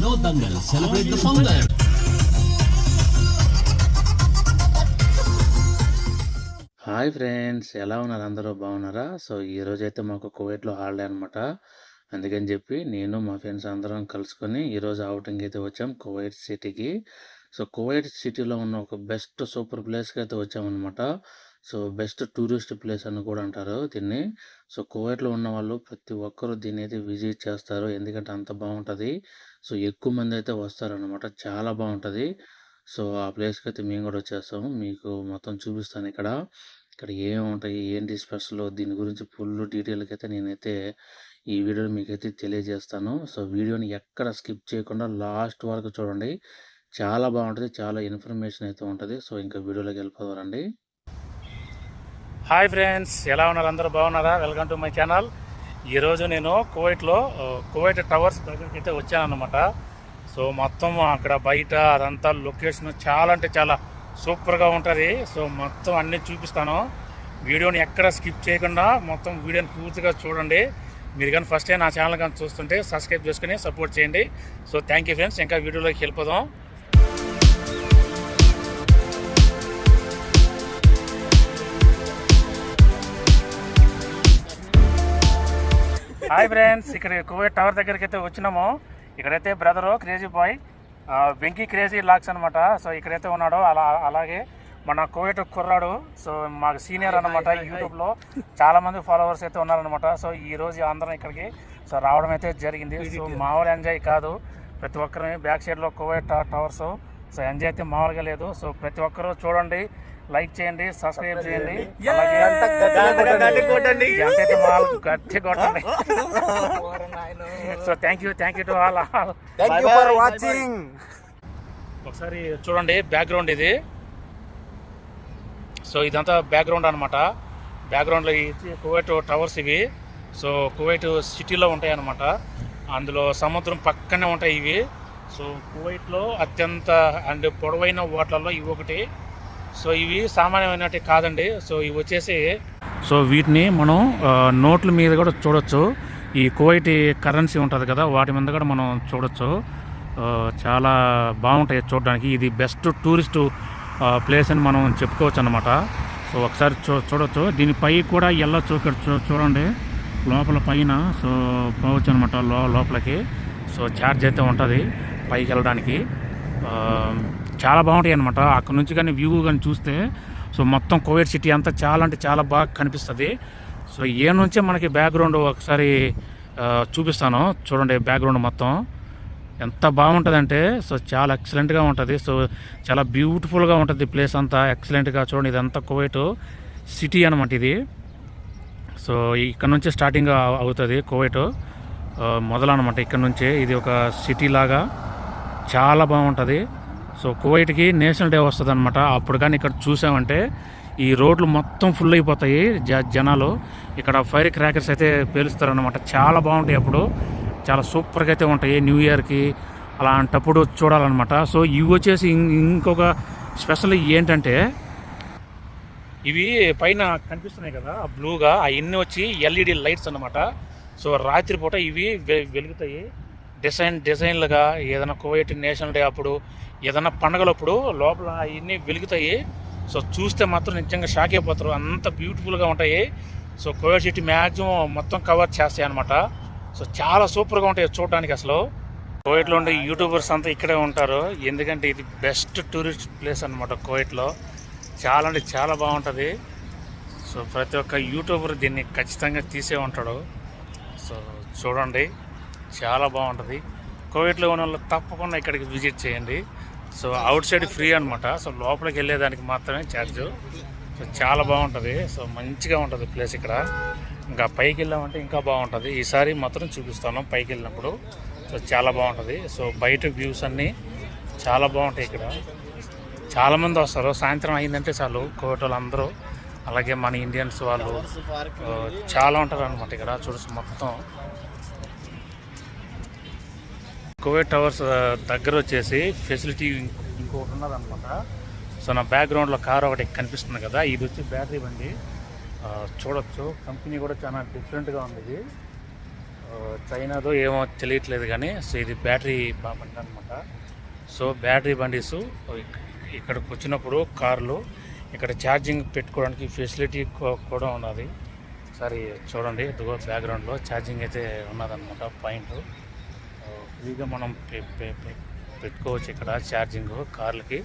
No dangal. Celebrate the founder. Hi friends ఎలా ఉన్నారు అందరూ బాగున్నారా సో ఈ అయితే మాకు కువైట్లో హాలిడే అనమాట అందుకని చెప్పి నేను మా ఫ్రెండ్స్ అందరం కలుసుకొని ఈరోజు అవుటింగ్ అయితే వచ్చాం కువైట్ సిటీకి సో కువైట్ సిటీలో ఉన్న ఒక బెస్ట్ సూపర్ ప్లేస్కి అయితే వచ్చామన్నమాట సో బెస్ట్ టూరిస్ట్ ప్లేస్ అని కూడా అంటారు దీన్ని. సో కువైట్లో ఉన్న వాళ్ళు ప్రతి ఒక్కరూ దీన్ని అయితే విజిట్ చేస్తారు. ఎందుకంటే అంత బాగుంటుంది. సో ఎక్కువ మంది అయితే వస్తారనమాట చాలా బాగుంటుంది. సో ఆ ప్లేస్కి అయితే మేము కూడా వచ్చేస్తాము. మీకు మొత్తం చూపిస్తాను ఇక్కడ. ఇక్కడ ఏమి ఉంటాయి ఏంటి స్పెషల్ దీని గురించి ఫుల్ డీటెయిల్కి అయితే నేనైతే ఈ వీడియోలో మీకైతే తెలియజేస్తాను. సో వీడియోని ఎక్కడ స్కిప్ చేయకుండా లాస్ట్ వరకు చూడండి. చాలా బాగుంటుంది. చాలా ఇన్ఫర్మేషన్ అయితే ఉంటుంది. సో ఇంకా వీడియోలోకి వెళ్ళిపోవాలండి హాయ్ ఫ్రెండ్స్ ఎలా ఉన్నారు? అందరూ బాగున్నారా? Welcome to my channel. ఈరోజు నేను కువైట్లో కువైట్ టవర్స్ దగ్గరికి అయితే వచ్చానమాట సో మొత్తం అక్కడ బయట అదంతా లొకేషన్ చాలా అంటే చాలా సూపర్గా ఉంటుంది. సో మొత్తం అన్నీ చూపిస్తాను. వీడియోని ఎక్కడ స్కిప్ చేయకుండా మొత్తం వీడియోని పూర్తిగా చూడండి. మీరు కానీ ఫస్ట్ టైం నా ఛానల్ కానీ చూస్తుంటే సబ్స్క్రైబ్ చేసుకుని సపోర్ట్ చేయండి. So thank you friends. ఇంకా వీడియోలోకి వెళ్ళిపోదాం. హాయ్ ఫ్రెండ్స్ ఇక్కడ కువైట్ టవర్ దగ్గరికి అయితే వచ్చినాము. ఇక్కడైతే brother crazy boy Venky crazy lakhs అనమాట సో ఇక్కడైతే ఉన్నాడు అలా అలాగే మన కువైట్ కుర్రాడు. సో మాకు సీనియర్ అనమాట యూట్యూబ్లో చాలా మంది ఫాలోవర్స్ అయితే ఉన్నారనమాట సో ఈ రోజు అందరం ఇక్కడికి సో రావడం అయితే జరిగింది. సో మామూలు ఎంజాయ్ కాదు. ప్రతి ఒక్కరిని బ్యాక్ సైడ్లో కువైట్ టవర్స్ సో ఎంజాయ్ అయితే మామూలుగా లేదు. సో ప్రతి ఒక్కరూ చూడండి. లైక్ చేయండి సబ్స్క్రైబ్ చేయండి. So thank you thank you to all for watching ఒకసారి చూడండి బ్యాక్గ్రౌండ్ ఇది. సో ఇదంతా బ్యాక్గ్రౌండ్ అనమాట బ్యాక్గ్రౌండ్లో కువైట్ టవర్స్ ఇవి. సో కువైట్ సిటీలో ఉంటాయి అనమాట అందులో సముద్రం పక్కనే ఉంటాయి ఇవి. సో కువైట్లో అత్యంత అండ్ పొడవైన ఓట్లలో ఇవి ఒకటి. సో ఇవి సామాన్యమైనవి కాదండి. సో ఇవి వచ్చేసి సో వీటిని మనం నోట్ల మీద కూడా చూడొచ్చు. ఈ కువైట్ కరెన్సీ ఉంటుంది కదా వాటి మీద కూడా మనం చూడొచ్చు. చాలా బాగుంటాయి చూడడానికి. ఇది బెస్ట్ టూరిస్ట్ ప్లేస్ అని మనం చెప్పుకోవచ్చు అనమాట సో ఒకసారి చూ చూడొచ్చు. దీనిపై కూడా వెళ్ళొచ్చు ఇక్కడ చూడండి. లోపల పైన సో పోవచ్చు అనమాట లో లోపలికి. సో ఛార్జ్ అయితే ఉంటుంది పైకి వెళ్ళడానికి. చాలా బాగుంటాయి అనమాట అక్కడ నుంచి కానీ వ్యూ కానీ చూస్తే సో మొత్తం కోవిడ్ సిటీ అంతా చాలా అంటే చాలా బాగా కనిపిస్తుంది. సో ఏ నుంచే మనకి బ్యాక్గ్రౌండ్ ఒకసారి చూపిస్తాను. చూడండి బ్యాక్గ్రౌండ్ మొత్తం. ఎంత బాగుంటుందంటే సో చాలా ఎక్సలెంట్గా ఉంటుంది. సో చాలా బ్యూటిఫుల్గా ఉంటుంది ప్లేస్ అంతా. ఎక్సలెంట్గా చూడండి ఇదంతా కువైట్ సిటీ అనమాట ఇది. సో ఇక్కడ నుంచి స్టార్టింగ్ అవుతుంది కువైట్ మొదలనమాట ఇక్కడ నుంచే. ఇది ఒక సిటీ లాగా. చాలా బాగుంటుంది. సో కువైట్కి నేషనల్ డే వస్తుంది అనమాట అప్పుడు కానీ ఇక్కడ చూసామంటే ఈ రోడ్లు మొత్తం ఫుల్ అయిపోతాయి జ జనాలు. ఇక్కడ ఫైర్ క్రాకర్స్ అయితే పేలుస్తారనమాట చాలా బాగుంటాయి అప్పుడు. చాలా సూపర్గా అయితే ఉంటాయి న్యూ ఇయర్కి. అలాంటప్పుడు చూడాలన్నమాట. సో ఇవి వచ్చేసి ఇంకొక స్పెషల్ ఏంటంటే ఇవి పైన కనిపిస్తున్నాయి కదా ఆ బ్లూగా అవన్నీ వచ్చి ఎల్ఈడి లైట్స్ అనమాట సో రాత్రిపూట ఇవి వె- వెలుగుతాయి. డిజైన్ డిజైన్లుగా ఏదైనా కువైట్ నేషనల్ డే అప్పుడు ఏదైనా పండగలప్పుడు లోపల అవన్నీ వెలుగుతాయి. సో చూస్తే మాత్రం నిజంగా షాక్ అయిపోతారు. అంత బ్యూటిఫుల్గా ఉంటాయి. సో కోవిడ్ సిటీ మ్యాక్సిమం మొత్తం కవర్ చేస్తాయి అనమాట సో చాలా సూపర్గా ఉంటాయి చూడడానికి అసలు. కోవిట్లో ఉండే యూట్యూబర్స్ అంతా ఇక్కడే ఉంటారు. ఎందుకంటే ఇది బెస్ట్ టూరిస్ట్ ప్లేస్ అనమాట కోవిట్లో చాలా అంటే చాలా బాగుంటుంది. సో ప్రతి ఒక్క యూట్యూబర్ దీన్ని ఖచ్చితంగా తీసే ఉంటాడు. సో చూడండి. చాలా బాగుంటుంది. కోవిడ్లో ఉన్న వాళ్ళు తప్పకుండా ఇక్కడికి విజిట్ చేయండి. సో అవుట్ సైడ్ ఫ్రీ అనమాట సో లోపలికి వెళ్ళేదానికి మాత్రమే ఛార్జ్. సో చాలా బాగుంటుంది. సో మంచిగా ఉంటుంది ప్లేస్ ఇక్కడ. ఇంకా పైకి వెళ్ళామంటే ఇంకా బాగుంటుంది. ఈసారి మాత్రం చూపిస్తాను పైకి వెళ్ళినప్పుడు. సో చాలా బాగుంటుంది. సో బయట వ్యూస్ అన్నీ చాలా బాగుంటాయి ఇక్కడ. చాలామంది వస్తారు. సాయంత్రం అయిందంటే చాలు కోటలు వాళ్ళందరూ అలాగే మన ఇండియన్స్ వాళ్ళు చాలా ఉంటారు అనమాట ఇక్కడ చూడచ్చు మొత్తం. కోవిడ్ టవర్స్ దగ్గర వచ్చేసి ఫెసిలిటీ ఇంకొకటి ఉన్నదనమాట సో నా బ్యాక్గ్రౌండ్లో కార్ ఒకటి కనిపిస్తుంది కదా ఇది వచ్చి బ్యాటరీ బండి. చూడొచ్చు. కంపెనీ కూడా చాలా డిఫరెంట్గా ఉంది ఇది. చైనాదో ఏమో తెలియట్లేదు కానీ సో ఇది బ్యాటరీ బండి అనమాట సో బ్యాటరీ బండిస్ ఇక్కడికి వచ్చినప్పుడు కార్లు ఇక్కడ ఛార్జింగ్ పెట్టుకోవడానికి ఫెసిలిటీ కూడా ఉన్నది. సరే చూడండి ఇదిగో బ్యాక్గ్రౌండ్లో ఛార్జింగ్ అయితే ఉన్నదనమాట పాయింట్ ఫ్రీగా మనం పెట్టుకోవచ్చు ఇక్కడ ఛార్జింగ్ కార్లకి.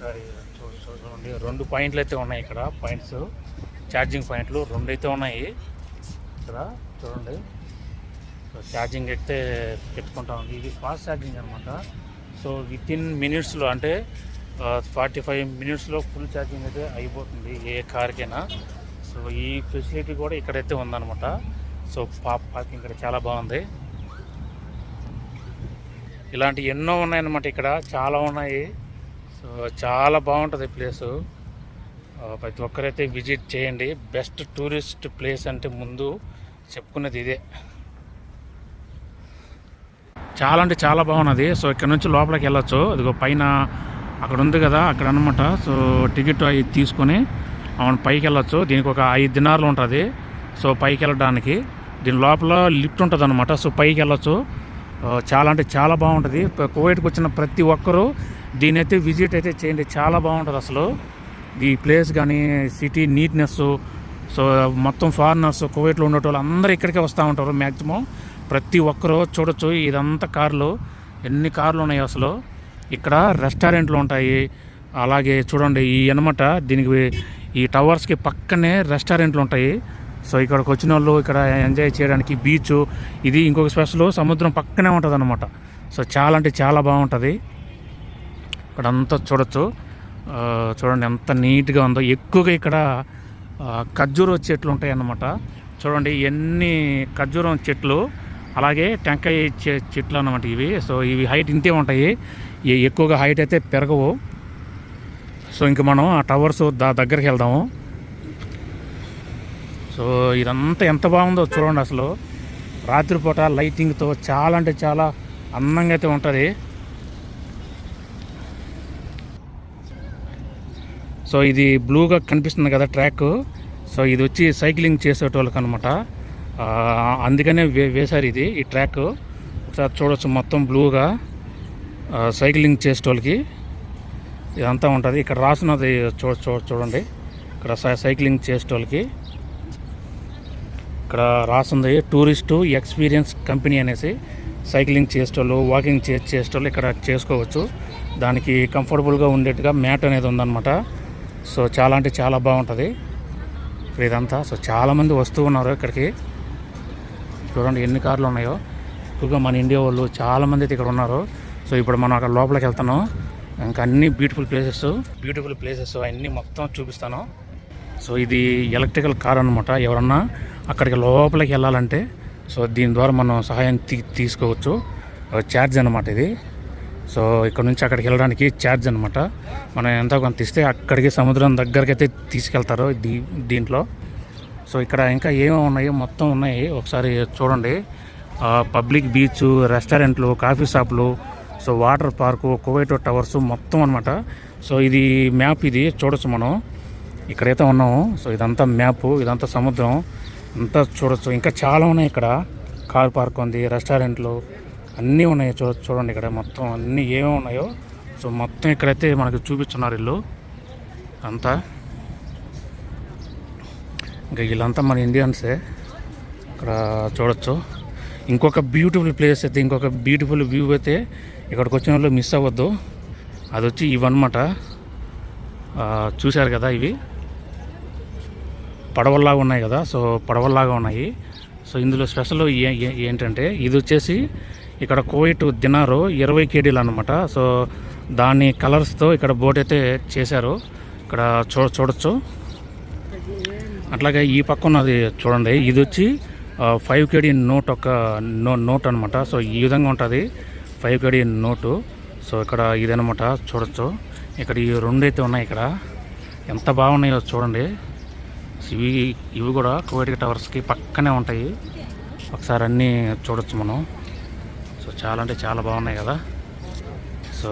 సరే చూ- చూడండి. రెండు పాయింట్లు అయితే ఉన్నాయి ఇక్కడ పాయింట్స్. ఛార్జింగ్ పాయింట్లు రెండు అయితే ఉన్నాయి. ఇక్కడ చూడండి. ఛార్జింగ్ అయితే పెట్టుకుంటాం ఇది ఫాస్ట్ ఛార్జింగ్ అనమాట సో విత్ ఇన్ మినిట్స్లో అంటే ఫార్టీ ఫైవ్ మినిట్స్లో ఫుల్ ఛార్జింగ్ అయితే అయిపోతుంది ఏ కార్కైనా. సో ఈ ఫెసిలిటీ కూడా ఇక్కడైతే ఉందన్నమాట. సో పా పార్కింగ్ ఇక్కడ చాలా బాగుంది. ఇలాంటి ఎన్నో ఉన్నాయన్నమాట ఇక్కడ. చాలా ఉన్నాయి. సో చాలా బాగుంటుంది ప్లేసు. ప్రతి ఒక్కరైతే విజిట్ చేయండి. బెస్ట్ టూరిస్ట్ ప్లేస్ అంటే ముందు చెప్పుకున్నది ఇదే. చాలా అంటే చాలా బాగున్నది. సో ఇక్కడ నుంచి లోపలికి వెళ్ళొచ్చు. ఇదిగో పైన అక్కడ ఉంది కదా అక్కడ అనమాట సో టికెట్ అవి తీసుకొని అవును పైకి వెళ్ళొచ్చు. దీనికి ఒక ఐదు దినార్లు ఉంటుంది. సో పైకి వెళ్ళడానికి. దీని లోపల లిఫ్ట్ ఉంటుంది అనమాట సో పైకి వెళ్ళొచ్చు. చాలా అంటే చాలా బాగుంటుంది. కోవిడ్కి వచ్చిన ప్రతి ఒక్కరూ దీని అయితే విజిట్ అయితే చేయండి. చాలా బాగుంటుంది అసలు. ఈ ప్లేస్ కానీ సిటీ నీట్నెస్ సో మొత్తం ఫారినర్స్ కువైట్లో ఉండేటోళ్ళు అందరూ ఇక్కడికే వస్తూ ఉంటారు మ్యాక్సిమం ప్రతి ఒక్కరూ చూడొచ్చు. ఇదంతా కార్లు. ఎన్ని కార్లు ఉన్నాయి అసలు. ఇక్కడ రెస్టారెంట్లు ఉంటాయి. అలాగే చూడండి ఈ అనమాట దీనికి ఈ టవర్స్కి పక్కనే రెస్టారెంట్లు ఉంటాయి. సో ఇక్కడికి వచ్చిన వాళ్ళు ఇక్కడ ఎంజాయ్ చేయడానికి బీచ్ ఇది ఇంకొక స్పెషల్ సముద్రం పక్కనే ఉంటుంది అనమాట సో చాలా అంటే చాలా బాగుంటుంది. ఇక్కడ అంతా చూడొచ్చు చూడండి ఎంత నీట్గా ఉందో. ఎక్కువగా ఇక్కడ ఖర్జూరం చెట్లు ఉంటాయి అన్నమాట చూడండి ఎన్ని ఖర్జూరం చెట్లు. అలాగే టెంకాయ చె- చెట్లు అన్నమాట ఇవి. సో ఇవి హైట్ ఇంతే ఉంటాయి. ఎక్కువగా హైట్ అయితే పెరగవు. సో ఇంక మనం ఆ టవర్స్ దా దగ్గరికి వెళ్దాము. సో ఇదంతా ఎంత బాగుందో చూడండి అసలు. రాత్రిపూట లైటింగ్తో చాలా అంటే చాలా అందంగా అయితే ఉంటుంది. సో ఇది బ్లూగా కనిపిస్తుంది కదా ట్రాక్. సో ఇది వచ్చి సైక్లింగ్ చేసేటోళ్ళకి అనమాట అందుకనే వే వేశారు ఇది ఈ ట్రాక్. ఒకసారి చూడొచ్చు మొత్తం బ్లూగా సైక్లింగ్ చేసేటోళ్ళకి. ఇదంతా ఉంటుంది. ఇక్కడ రాసినది చూ చూ- చూడండి. ఇక్కడ సై- సైక్లింగ్ చేసేటోళ్ళకి. ఇక్కడ రాసింది టూరిస్టు ఎక్స్పీరియన్స్ కంపెనీ అనేసి సైక్లింగ్ చేసేటోళ్ళు వాకింగ్ చే చేసేటోళ్ళు ఇక్కడ చేసుకోవచ్చు. దానికి కంఫర్టబుల్గా ఉండేట్టుగా మ్యాట్ అనేది ఉందన్నమాట. సో చాలా అంటే చాలా బాగుంటుంది. ఇదంతా. సో చాలామంది వస్తూ ఉన్నారు ఇక్కడికి. చూడండి ఎన్ని కార్లు ఉన్నాయో. ఎక్కువగా మన ఇండియా వాళ్ళు చాలామంది అయితే ఇక్కడ ఉన్నారు. సో ఇప్పుడు మనం అక్కడ లోపలికి వెళ్తాను ఇంకా అన్ని బ్యూటిఫుల్ ప్లేసెస్ బ్యూటిఫుల్ ప్లేసెస్ అన్నీ మొత్తం చూపిస్తాను. సో ఇది ఎలక్ట్రికల్ కార్ అనమాట ఎవరన్నా అక్కడికి లోపలికి వెళ్ళాలంటే సో దీని ద్వారా మనం సహాయం తీ తీసుకోవచ్చు. ఛార్జ్ అనమాట ఇది. సో ఇక్కడ నుంచి అక్కడికి వెళ్ళడానికి ఛార్జ్ అనమాట మనం ఎంత కొంత ఇస్తే అక్కడికి సముద్రం దగ్గరికి అయితే తీసుకెళ్తారు దీ దీంట్లో. సో ఇక్కడ ఇంకా ఏమేమి ఉన్నాయో మొత్తం ఉన్నాయి. ఒకసారి చూడండి. పబ్లిక్ బీచ్ రెస్టారెంట్లు కాఫీ షాపులు సో వాటర్ పార్కు కువైటో టవర్స్ మొత్తం అనమాట సో ఇది మ్యాప్ ఇది చూడొచ్చు మనం. ఇక్కడైతే ఉన్నాము సో ఇదంతా మ్యాప్ ఇదంతా సముద్రం. అంతా చూడొచ్చు. ఇంకా చాలా ఉన్నాయి ఇక్కడ. కార్ పార్క్ ఉంది రెస్టారెంట్లు అన్నీ ఉన్నాయి. చూ చూడండి ఇక్కడ మొత్తం అన్నీ ఏమేమి ఉన్నాయో. సో మొత్తం ఇక్కడైతే మనకి చూపిస్తున్నారు ఇల్లు. అంతా. ఇంకా వీళ్ళంతా మన ఇండియన్సే. ఇక్కడ చూడొచ్చు. ఇంకొక బ్యూటిఫుల్ ప్లేస్ అయితే ఇంకొక బ్యూటిఫుల్ వ్యూ అయితే ఇక్కడికి వచ్చిన వాళ్ళు మిస్ అవ్వద్దు. అది వచ్చి ఇవన్నమాట చూశారు కదా ఇవి. పడవల్లాగా ఉన్నాయి కదా సో పడవల్లాగా ఉన్నాయి. సో ఇందులో స్పెషల్ ఏ- ఏంటంటే ఇది వచ్చేసి ఇక్కడ కోయిట్ దినారు ఇరవై కేడీలు అనమాట సో దాని కలర్స్తో ఇక్కడ బోట్ అయితే చేశారు. ఇక్కడ చూ చూడొచ్చు. అట్లాగే ఈ పక్క ఉన్నది చూడండి ఇది వచ్చి ఫైవ్ కేడీ నోట్ ఒక నో నోట్ అనమాట సో ఈ విధంగా ఉంటుంది ఫైవ్ కేడీ నోటు. సో ఇక్కడ ఇదనమాట చూడొచ్చు. ఇక్కడ ఈ రెండు అయితే ఉన్నాయి ఇక్కడ. ఎంత బాగున్నాయో చూడండి. ఇవి ఇవి కూడా కోవిడ్ టవర్స్కి పక్కనే ఉంటాయి. ఒకసారి అన్నీ చూడొచ్చు మనం. సో చాలా అంటే చాలా బాగున్నాయి కదా. సో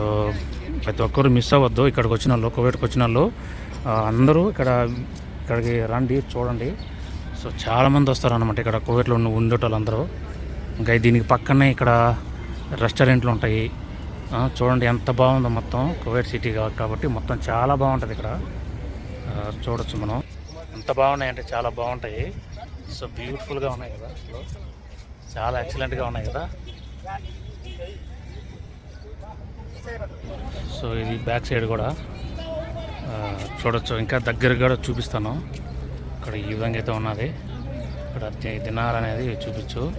ప్రతి ఒక్కరు మిస్ అవ్వద్దు. ఇక్కడికి వచ్చిన వాళ్ళు కోవిడ్కి వచ్చిన వాళ్ళు అందరూ ఇక్కడ ఇక్కడికి రండి చూడండి. సో చాలామంది వస్తారు అనమాట ఇక్కడ కోవిడ్లో ఉన్న ఉండేటోళ్ళందరూ. ఇంకా దీనికి పక్కనే ఇక్కడ రెస్టారెంట్లు ఉంటాయి. చూడండి ఎంత బాగుందో మొత్తం కోవిడ్ సిటీ కాబట్టి మొత్తం చాలా బాగుంటుంది ఇక్కడ. చూడొచ్చు మనం. ఎంత బాగున్నాయంటే చాలా బాగుంటాయి. సో బ్యూటిఫుల్గా ఉన్నాయి కదా అసలు చాలా ఎక్సలెంట్గా ఉన్నాయి కదా. సో ఇది బ్యాక్ సైడ్ కూడా చూడొచ్చు. ఇంకా దగ్గర కూడా చూపిస్తాను. ఇక్కడ ఈ విధంగా అయితే ఉన్నది. ఇక్కడ ది- దినార్ అనేది చూపించు.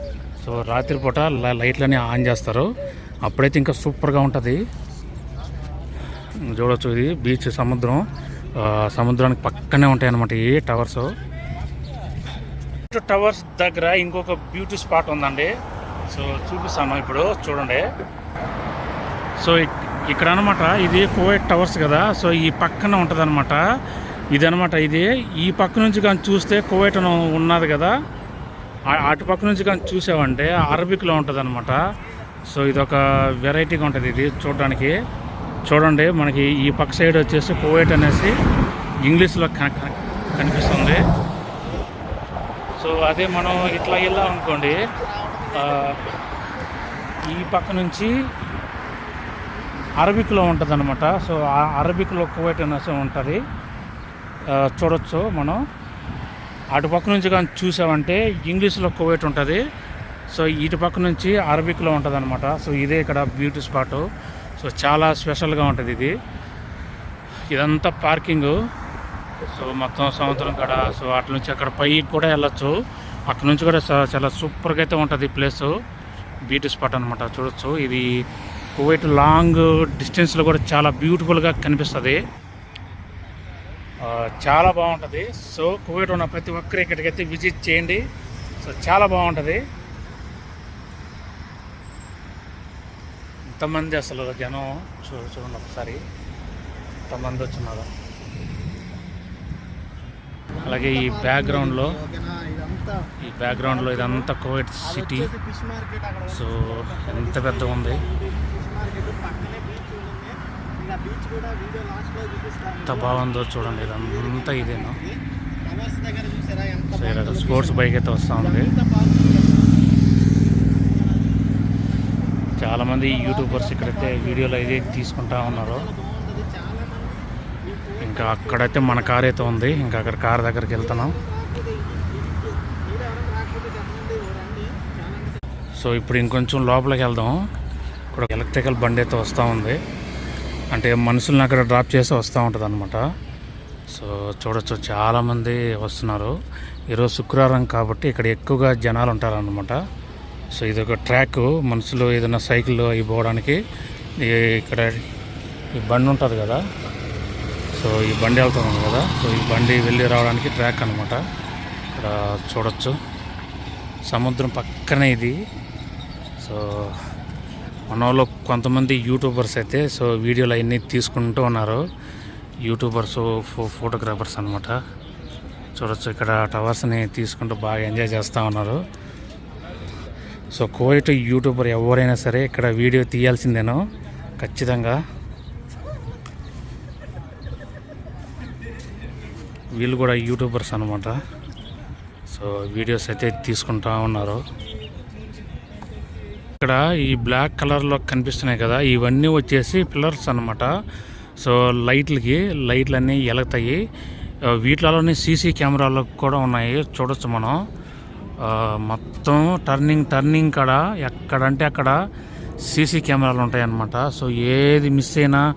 సో రాత్రిపూట ల- లైట్లన్నీ ఆన్ చేస్తారు. అప్పుడైతే ఇంకా సూపర్గా ఉంటుంది. చూడొచ్చు ఇది బీచ్ సముద్రం. సముద్రానికి పక్కనే ఉంటాయి అనమాట ఈ టవర్స్. టవర్స్ దగ్గర ఇంకొక బ్యూటీ స్పాట్ ఉందండి. సో చూపిస్తాను ఇప్పుడు చూడండి. సో ఇక్కడ అనమాట ఇది కోవైట్ టవర్స్ కదా. సో ఈ పక్కన ఉంటుంది అనమాట ఇది. అనమాట ఇది ఈ పక్క నుంచి కానీ చూస్తే కోవైట్ ఉన్నది కదా. అటు పక్క నుంచి కానీ చూసామంటే అరబిక్లో ఉంటుంది అనమాట సో ఇది ఒక వెరైటీగా ఉంటుంది ఇది చూడడానికి. చూడండి మనకి ఈ పక్క సైడ్ వచ్చేసి కోవైట్ అనేసి ఇంగ్లీష్లో కనిపిస్తుంది. సో అదే మనం ఇట్లా వెళ్ళాం అనుకోండి ఈ పక్క నుంచి అరబిక్లో ఉంటుంది అనమాట సో ఆ అరబిక్లో కువైట్ అనేసి ఉంటుంది. చూడొచ్చు మనం. అటు పక్క నుంచి కానీ చూసామంటే ఇంగ్లీష్లో కువైట్ ఉంటుంది. సో ఇటు పక్క నుంచి అరబిక్లో ఉంటుంది అనమాట సో ఇదే ఇక్కడ బ్యూటీ స్పాటు. సో చాలా స్పెషల్గా ఉంటుంది ఇది. ఇదంతా పార్కింగ్. సో మొత్తం సముద్రం కాడ సో అటు నుంచి అక్కడ పైకి కూడా వెళ్ళొచ్చు. అక్కడ నుంచి కూడా చాలా సూపర్గా అయితే ఉంటుంది ప్లేస్. బ్యూటీ స్పాట్ అనమాట చూడొచ్చు. ఇది కువైట్ లాంగ్ డిస్టెన్స్లో కూడా చాలా బ్యూటిఫుల్గా కనిపిస్తుంది. చాలా బాగుంటుంది. సో కువైట్ ఉన్న ప్రతి ఒక్కరు ఇక్కడికైతే విజిట్ చేయండి. సో చాలా బాగుంటుంది. ఎంతమంది అసలు జనం చూ చూడండి ఒకసారి. ఎంతమంది వచ్చినారు. అలాగే ఈ బ్యాక్గ్రౌండ్లో ఈ బ్యాక్గ్రౌండ్లో ఇదంతా కువైట్ సిటీ సో ఎంత పెద్ద ఉంది. ఎంత బాగుందో చూడండి ఇదంతా ఇదేనా? సో ఇక్కడ స్పోర్ట్స్ బైక్ అయితే వస్తూ ఉంది. చాలామంది యూట్యూబర్స్ ఇక్కడైతే వీడియోలు అయితే తీసుకుంటా ఉన్నారు. ఇంకా అక్కడైతే మన కార్ అయితే ఉంది. ఇంకా అక్కడ కార్ దగ్గరికి వెళ్తున్నాం. సో ఇప్పుడు ఇంకొంచెం లోపలికి వెళ్దాం. ఇక్కడ ఎలక్ట్రికల్ బండి అయితే వస్తూ ఉంది. అంటే మనుషుల్ని అక్కడ డ్రాప్ చేసి వస్తూ ఉంటుంది అనమాట సో చూడొచ్చు చాలామంది వస్తున్నారు. ఈరోజు శుక్రవారం కాబట్టి ఇక్కడ ఎక్కువగా జనాలు ఉంటారనమాట సో ఇది ఒక ట్రాక్ మనుషులు ఏదైనా సైకిల్ అవి పోవడానికి ఇక్కడ ఈ బండి ఉంటుంది కదా. సో ఈ బండి వెళ్తున్నాను కదా. సో ఈ బండి వెళ్ళి రావడానికి ట్రాక్ అనమాట ఇక్కడ చూడొచ్చు. సముద్రం పక్కనే ఇది. సో మనలో కొంతమంది యూట్యూబర్స్ అయితే సో వీడియోలు అవన్నీ తీసుకుంటూ ఉన్నారు. యూట్యూబర్స్ ఫో ఫోటోగ్రాఫర్స్ అనమాట చూడొచ్చు ఇక్కడ టవర్స్ని తీసుకుంటూ బాగా ఎంజాయ్ చేస్తూ ఉన్నారు. సో కోవిట్ యూట్యూబర్ ఎవరైనా సరే ఇక్కడ వీడియో తీయాల్సిందేనో ఖచ్చితంగా. వీళ్ళు కూడా యూట్యూబర్స్ అనమాట సో వీడియోస్ అయితే తీసుకుంటా ఉన్నారు. ఇక్కడ ఈ బ్లాక్ కలర్లో కనిపిస్తున్నాయి కదా ఇవన్నీ వచ్చేసి పిల్లర్స్ అనమాట సో లైట్లకి లైట్లు అన్నీ ఎలుగుతాయి వీటిలోనే సీసీ కెమెరాలు కూడా ఉన్నాయి చూడొచ్చు మనం. మొత్తం టర్నింగ్ టర్నింగ్ కాడ ఎక్కడంటే అక్కడ సీసీ కెమెరాలు ఉంటాయన్నమాట. సో ఏది మిస్ అయినా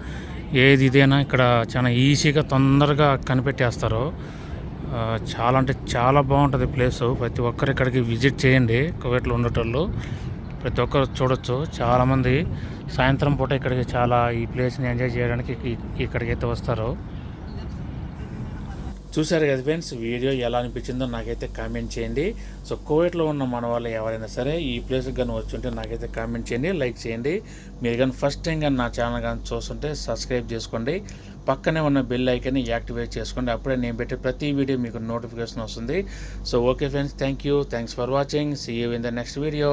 ఏది ఇదైనా ఇక్కడ చాలా ఈజీగా తొందరగా కనిపెట్టేస్తారు. చాలా అంటే చాలా బాగుంటుంది ప్లేసు. ప్రతి ఒక్కరు ఇక్కడికి విజిట్ చేయండి కువైట్లో ఉండేటోళ్ళు. ప్రతి ఒక్కరు చూడొచ్చు. చాలామంది సాయంత్రం పూట ఇక్కడికి చాలా ఈ ప్లేస్ని ఎంజాయ్ చేయడానికి ఇక్కడికైతే వస్తారు. చూశారు కదా ఫ్రెండ్స్ వీడియో ఎలా అనిపించిందో నాకైతే కామెంట్ చేయండి. సో కోవిడ్లో ఉన్న మన వాళ్ళు ఎవరైనా సరే ఈ ప్లేస్కి కానీ వచ్చుంటే నాకైతే కామెంట్ చేయండి లైక్ చేయండి. మీరు కానీ ఫస్ట్ టైం కానీ నా ఛానల్ కానీ చూస్తుంటే సబ్స్క్రైబ్ చేసుకోండి. పక్కనే ఉన్న బెల్ ఐకన్ని యాక్టివేట్ చేసుకోండి. అప్పుడే నేను పెట్టే ప్రతి వీడియో మీకు నోటిఫికేషన్ వస్తుంది. So okay friends thank you thanks for watching see you in the next video